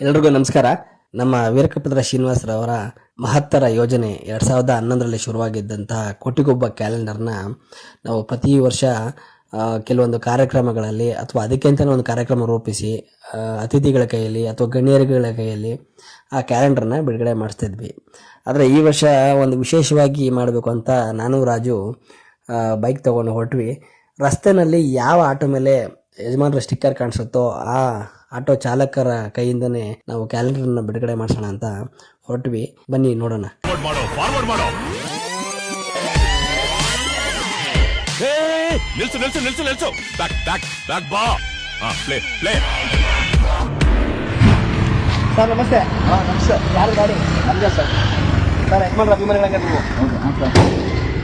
ಎಲ್ರಿಗೂ ನಮಸ್ಕಾರ. ನಮ್ಮ ವೀರಕಪ್ಪದ್ರ ಶ್ರೀನಿವಾಸರವರ ಮಹತ್ತರ ಯೋಜನೆ ಎರಡು ಸಾವಿರದ ಹನ್ನೊಂದರಲ್ಲಿ ಶುರುವಾಗಿದ್ದಂತಹ ಕೋಟಿಗೊಬ್ಬ ಕ್ಯಾಲೆಂಡರ್ನ ನಾವು ಪ್ರತಿ ವರ್ಷ ಕೆಲವೊಂದು ಕಾರ್ಯಕ್ರಮಗಳಲ್ಲಿ ಅಥವಾ ಅದಕ್ಕೆ ಅಂತಲೇ ಒಂದು ಕಾರ್ಯಕ್ರಮ ರೂಪಿಸಿ ಅತಿಥಿಗಳ ಕೈಯಲ್ಲಿ ಅಥವಾ ಗಣ್ಯರುಗಳ ಕೈಯಲ್ಲಿ ಆ ಕ್ಯಾಲೆಂಡರ್ನ ಬಿಡುಗಡೆ ಮಾಡಿಸ್ತಿದ್ವಿ ಆದರೆ ಈ ವರ್ಷ ಒಂದು ವಿಶೇಷವಾಗಿ ಮಾಡಬೇಕು ಅಂತ ನಾನು, ರಾಜು ಬೈಕ್ ತೊಗೊಂಡು ಹೊರಟ್ವಿ. ರಸ್ತೆನಲ್ಲಿ ಯಾವ ಆಟೋ ಮೇಲೆ ಯಜಮಾನರ ಸ್ಟಿಕ್ಕರ್ ಕಾಣಿಸುತ್ತೋ ಆ ಆಟೋ ಚಾಲಕರ ಕೈಯಿಂದನೇ ನಾವು ಕ್ಯಾಲೆಂಡರ್ನ ಬಿಡುಗಡೆ ಮಾಡಿಸೋಣ ಅಂತ ಹೊರಟ್ವಿ. ಬನ್ನಿ ನೋಡೋಣ. ಫಾರ್ವರ್ಡ್ ಮಾಡೋ ಫಾರ್ವರ್ಡ್ ಮಾಡೋ. ಏ ನಿಲ್ಸು ನಿಲ್ಸು ನಿಲ್ಸು ನಿಲ್ಸು. ಬ್ಯಾಕ್ ಬ್ಯಾಕ್ ಬ್ಯಾಕ್ ಬಾ. ಹಾ ಪ್ಲೇ ಪ್ಲೇ ಸರ್ ನಮಸ್ತೆ. ಹಾಂ ನಮಸ್ತೆ. ಯಾರು ಗಾಡಿ? ನಮಗೆ ಸರ್. ಸರ್ ಯಜಮಾನ್ರ ಅಭಿಮಾನಿಗಳಾಗ ನೀವು ಹಾಂ ಸರ್.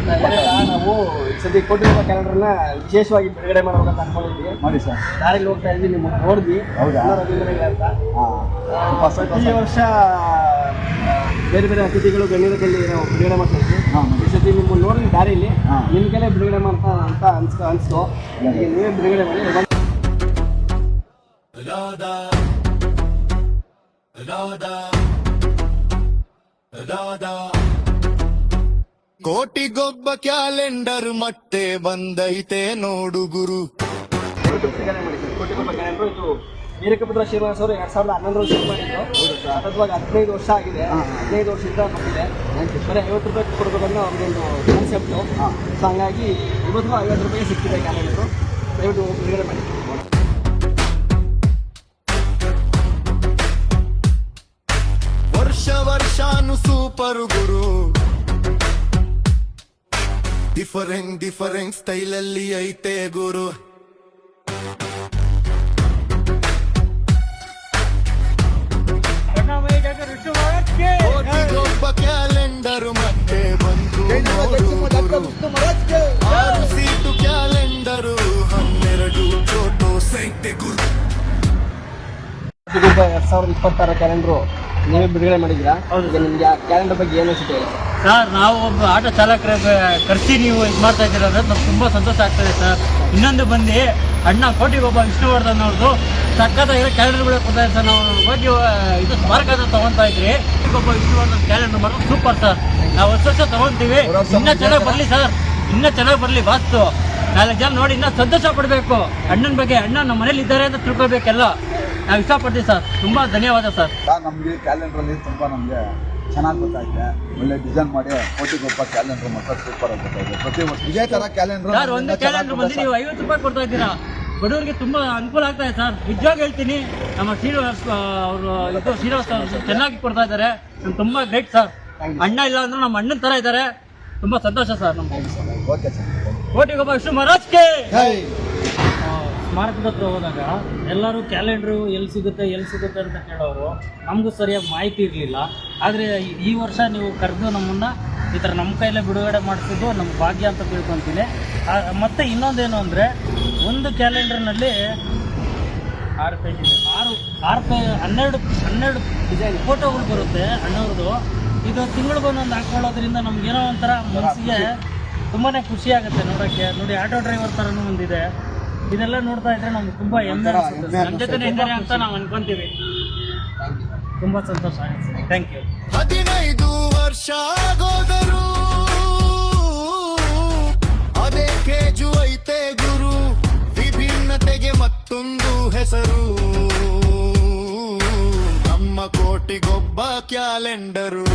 ನಾವು ಸದ್ಯ ಕೊಟ್ಟಿರುವ ರೂಪಾಯಿ ಕ್ಯಾಲೆಂಡರ್ನ ವಿಶೇಷವಾಗಿ ಬಿಡುಗಡೆ ಮಾಡಬೇಕಂತ ಅನ್ಕೊಂಡಿದ್ವಿ. ಮಾಡಿ ಸರ್. ದಾರಿಲಿ ಹೋಗ್ತಾ ಇದ್ವಿ ನಿಮ್ಮನ್ನು ನೋಡಿದ್ವಿ. ಹೌದಾ? ಅಭಿಮಾನಿಗಳು ಅಂತ. ಪ್ರತಿ ವರ್ಷ ಬೇರೆ ಬೇರೆ ಅತಿಥಿಗಳು ಗಣ್ಯರಲ್ಲಿ ನಾವು ಬಿಡುಗಡೆ ಮಾಡ್ತಾ ಇದ್ವಿ. ಹಾಂ ಈ ಸತಿ ನಿಮ್ಮನ್ನು ನೋಡಿದ್ವಿ ದಾರಿಲಿ ಹಾ. ನಿಮ್ಮ ಕೈಲೇ ಬಿಡುಗಡೆ ಮಾಡ್ತಾ ಅಂತ ಅನ್ಸ್ಕ ಅನ್ಸ್ತು. ಈಗ ನೀವೇ ಬಿಡುಗಡೆ ಮಾಡಿ ಇವಾಗ ಕೋಟಿಗೊಬ್ಬ ಕ್ಯಾಲೆಂಡರ್ ಮತ್ತೆ ಬಂದೈತೆ ನೋಡು ಗುರು. ವೀರಕಪುತ್ರ ಶ್ರೀನಿವಾಸ ಅವರು ಎರಡ್ ಸಾವಿರದ ಹನ್ನೊಂದರಲ್ಲಿ ಶುರು ಮಾಡಿದ್ರು ಅದ್ವಾಗ ಹದಿನೈದು ವರ್ಷ ಆಗಿದೆ ಹದಿನೈದು ವರ್ಷದಿಂದ ಬಂದಿದೆ ಬರೀ ಐವತ್ತು ರೂಪಾಯಿ ಕೊಡಬೇಕಂದ್ರೆ ಅವ್ರಿಗೊಂದು ಕಾನ್ಸೆಪ್ಟು ಸೊ ಹಂಗಾಗಿ ಇವತ್ತು ಐವತ್ತು ರೂಪಾಯಿ ಸಿಕ್ಕಿದೆ ಕ್ಯಾಲೆಂಡರು ದಯವಿಟ್ಟು ಬಿಡುಗಡೆ ಮಾಡಿ ವರ್ಷ ವರ್ಷಾನು ಸೂಪರ್ ಗುರು. ಡಿಫರೆಂಟ್ ಡಿಫರೆಂಟ್ ಸ್ಟೈಲಲ್ಲಿ ಐತೆ ಗುರು. ಕ್ಯಾಲೆಂಡರು ಮತ್ತೆ ಬಂತು ಆರು ಸೀಟು ಕ್ಯಾಲೆಂಡರು ಹನ್ನೆರಡು ಚೋಟೋ ಸೈತೆ ಗುರು. ಎರಡ್ ಸಾವಿರದ ಇಪ್ಪತ್ತಾರ ಕ್ಯಾಲೆಂಡರು ನೀವೇ ಬಿಡುಗಡೆ ಮಾಡಿದ್ರಾ ಈಗ ನಿಮ್ಗೆ ಆ ಕ್ಯಾಲೆಂಡರ್ ಬಗ್ಗೆ ಏನು ಅನಿಸುತ್ತೆ ಸರ್ ನಾವು ಒಬ್ಬ ಆಟೋ ಚಾಲಕರ ಕರ್ಸಿ ನೀವು ಇದು ಮಾಡ್ತಾ ಇದ್ದೀರ ಅಂದ್ರೆ ನಮ್ಗೆ ತುಂಬ ಸಂತೋಷ ಆಗ್ತದೆ ಸರ್. ಇನ್ನೊಂದು ಬಂದು ಅಣ್ಣ ಕೋಟಿಗೆ ಒಬ್ಬ ವಿಷ್ಣುವರ್ಧನ್ ಅವ್ರದ್ದು ಸಕ್ಕತ್ತಾಗಿರೋ ಕ್ಯಾಲೆಂಡರ್ಗಳು ಕೊಡ್ತಾ ಇದ್ದಾರೆ ಸರ್. ನಾವು ಹೋಗಿ ಆ, ಇದು ಸ್ಮಾರಕ ಅಂತ ತಗೊಂತಾ ಇದ್ರಿ. ಒಬ್ಬ ವಿಷ್ಣುವರ್ಧನ್ ಕ್ಯಾಲೆಂಡರ್ ಮಾಡೋದು ಸೂಪರ್ ಸರ್. ನಾವು ವರ್ಷ ವರ್ಷ ತಗೊಂತೀವಿ. ಇನ್ನೂ ಚೆನ್ನಾಗಿ ಬರಲಿ ಸರ್. ಇನ್ನೂ ಚೆನ್ನಾಗಿ ಬರಲಿ ವಾಸ್ತು. ನಾಲ್ಕು ಜನ ನೋಡಿ ಇನ್ನೂ ಸಂತೋಷ ಪಡಬೇಕು. ಅಣ್ಣನ ಬಗ್ಗೆ ಅಣ್ಣ ನಮ್ಮ ಮನೇಲಿ ಇದ್ದಾರೆ ಅಂತ ತಿಳ್ಕೊಬೇಕೆಲ್ಲ ನಾವು ಇಷ್ಟಪಡ್ತೀವಿ ಸರ್. ತುಂಬ ಧನ್ಯವಾದ ಸರ್. ಸರ್ ನಮಗೆ ಕ್ಯಾಲೆಂಡ್ರಲ್ಲಿ ತುಂಬ ನಮಗೆ ಚೆನ್ನಾಗಿ ಗೊತ್ತಾಯ್ತೆ. ಒಳ್ಳೆ ಡಿಸೈನ್ ಮಾಡಿ ಕೋಟಿಗೊಬ್ಬ ಕ್ಯಾಲೆಂಡರ್ ಮಾತ್ರ ಸೂಪರ್ ಆಗಿ ಗೊತ್ತಾಯ್ತು. ಪ್ರತಿ ವರ್ಷ ಇದೇ ಥರ ಕ್ಯಾಲೆಂಡರ್ ಸರ್ ಒಂದು ಕ್ಯಾಲೆಂಡರ್ ಬಂದು ನೀವು ಐವತ್ತು ರೂಪಾಯಿ ಕೊಡ್ತಾ ಇದ್ದೀರಾ. ಬಡವರಿಗೆ ತುಂಬ ಅನುಕೂಲ ಆಗ್ತಾ ಇದೆ ಸರ್. ನಿಜವಾಗಿ ಹೇಳ್ತೀನಿ ನಮ್ಮ ಶ್ರೀನಿವಾಸ್ ಅವರು ಇದು ಶ್ರೀನಿವಾಸ್ ಅವರು ಚೆನ್ನಾಗಿ ಕೊಡ್ತಾ ಇದ್ದಾರೆ. ನಮ್ಗೆ ತುಂಬ ಗ್ರೇಟ್ ಸರ್. ಅಣ್ಣ ಇಲ್ಲ ಅಂದ್ರೆ ನಮ್ಮ ಅಣ್ಣನ ತರ ಇದ್ದಾರೆ. ತುಂಬಾ ಸಂತೋಷ ಸರ್ ನಮ್ಮ ಓಕೆ ಸರ್ ಕೋಟಿಗೊಬ್ಬ ವಿಷ್ಣು ಮಹಾರಾಜ್ಗೆ. ಸ್ಮಾರಕದ ಹತ್ರ ಹೋದಾಗ ಎಲ್ಲರೂ ಕ್ಯಾಲೆಂಡ್ರು ಎಲ್ಲಿ ಸಿಗುತ್ತೆ ಎಲ್ಲಿ ಸಿಗುತ್ತೆ ಅಂತ ಕೇಳೋರು ನಮಗೂ ಸರಿಯಾಗಿ ಮಾಹಿತಿ ಇರಲಿಲ್ಲ. ಆದರೆ ಈ ವರ್ಷ ನೀವು ಕರೆದು ನಮ್ಮನ್ನು ಈ ಥರ ನಮ್ಮ ಕೈಲೇ ಬಿಡುಗಡೆ ಮಾಡಿಸಿದ್ದು ನಮ್ಮ ಭಾಗ್ಯ ಅಂತ ತಿಳ್ಕೊತೀನಿ. ಮತ್ತು ಇನ್ನೊಂದೇನು ಅಂದರೆ ಒಂದು ಕ್ಯಾಲೆಂಡರ್ನಲ್ಲಿ ಆರು ಪೇಜ್ ಇದೆ. ಆರು ಆರು ಪೇ ಹನ್ನೆರಡು ಹನ್ನೆರಡು ಡಿಸೈನ್ ಫೋಟೋಗಳು ಬರುತ್ತೆ ಅಣ್ಣವ್ರದ್ದು ಇದು ತಿಂಗಳಿಗೊಂದೊಂದು ಹಾಕೊಳ್ಳೋದ್ರಿಂದ ನಮ್ಗೇನೋ ಒಂಥರ ಮನಸ್ಸಿಗೆ ತುಂಬಾ ಖುಷಿ ಆಗುತ್ತೆ ನೋಡೋಕ್ಕೆ. ನೋಡಿ ಆಟೋ ಡ್ರೈವರ್ ಥರನೂ ಒಂದಿದೆ. ಇದೆಲ್ಲ ನೋಡ್ತಾ ಇದ್ರೆ ನಮ್ಗೆ ತುಂಬಾ ಹೆಮ್ಮೆ ಅನಿಸುತ್ತೆ. ನಮ್ಮ ಜೊತೆ ಇದ್ದಾರೆ ಅಂತ ನಾವು ಅನ್ಕೊಂತೀವಿ. ತುಂಬಾ ಸಂತೋಷ ಆಗುತ್ತೆ. ಥ್ಯಾಂಕ್ ಯು ಹದಿನೈದು ವರ್ಷ ಆಗೋದರು ಅದೇ ಕೇಜು ಐತೆ ಗುರು. ವಿಭಿನ್ನತೆಗೆ ಮತ್ತೊಂದು ಹೆಸರು. ನಮ್ಮ ಕೋಟಿಗೊಬ್ಬ ಕ್ಯಾಲೆಂಡರು.